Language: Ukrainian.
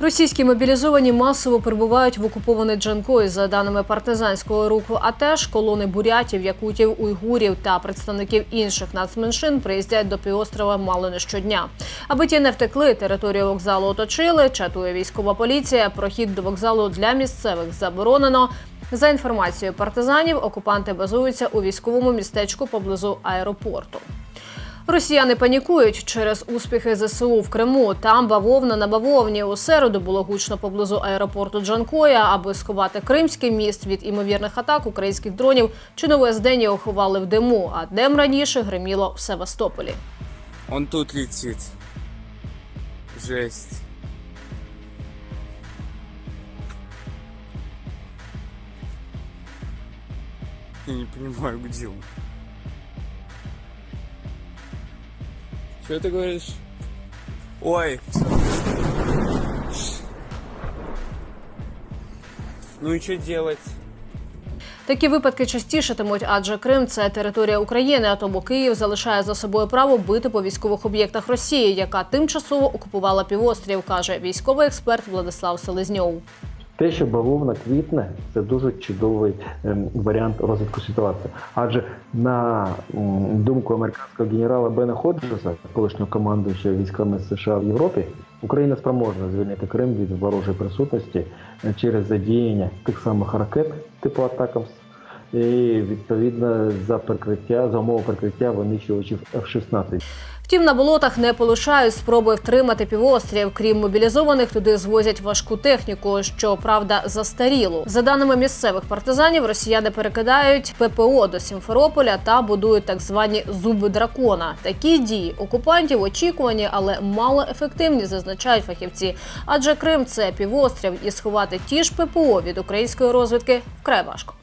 Російські мобілізовані масово прибувають в окупований Джанкой. За даними партизанського руху, а теж колони бурятів, якутів, уйгурів та представників інших нацменшин приїздять до півострова мало не щодня. Аби ті не втекли, територію вокзалу оточили. Чатує військова поліція. Прохід до вокзалу для місцевих заборонено. За інформацією партизанів, окупанти базуються у військовому містечку поблизу аеропорту. Росіяни панікують через успіхи ЗСУ в Криму. Там бавовна на бавовні. У середу було гучно поблизу аеропорту Джанкоя, аби сховати Кримський міст від імовірних атак українських дронів. Чинове здення оховали в диму, а днем раніше гриміло в Севастополі. Он тут летит. Жесть. Я не понимаю, где он. Что ты говоришь? Ой. Ну и что делать? Такі випадки частішатимуть, адже Крим це територія України, а тому Київ залишає за собою право бити по військових об'єктах Росії, яка тимчасово окупувала півострів, каже військовий експерт Владислав Селезньов. Те, що бавовна квітне, це дуже чудовий ем, варіант розвитку ситуації. Адже на думку американського генерала Бена Ходжеса, колишнього командуюча військами США в Європі, Україна спроможна звільнити Крим від ворожої присутності е, через задіяння тих самих ракет типу Атакамс. І відповідно за прикриття, за умови прикриття винищувачів F-16. Втім, на болотах не полишають спроби втримати півострів. Крім мобілізованих, туди звозять важку техніку, що правда застарілу. За даними місцевих партизанів, росіяни перекидають ППО до Сімферополя та будують так звані зуби дракона. Такі дії окупантів очікувані, але мало ефективні, зазначають фахівці. Адже Крим це півострів, і сховати ті ж ППО від української розвідки вкрай важко.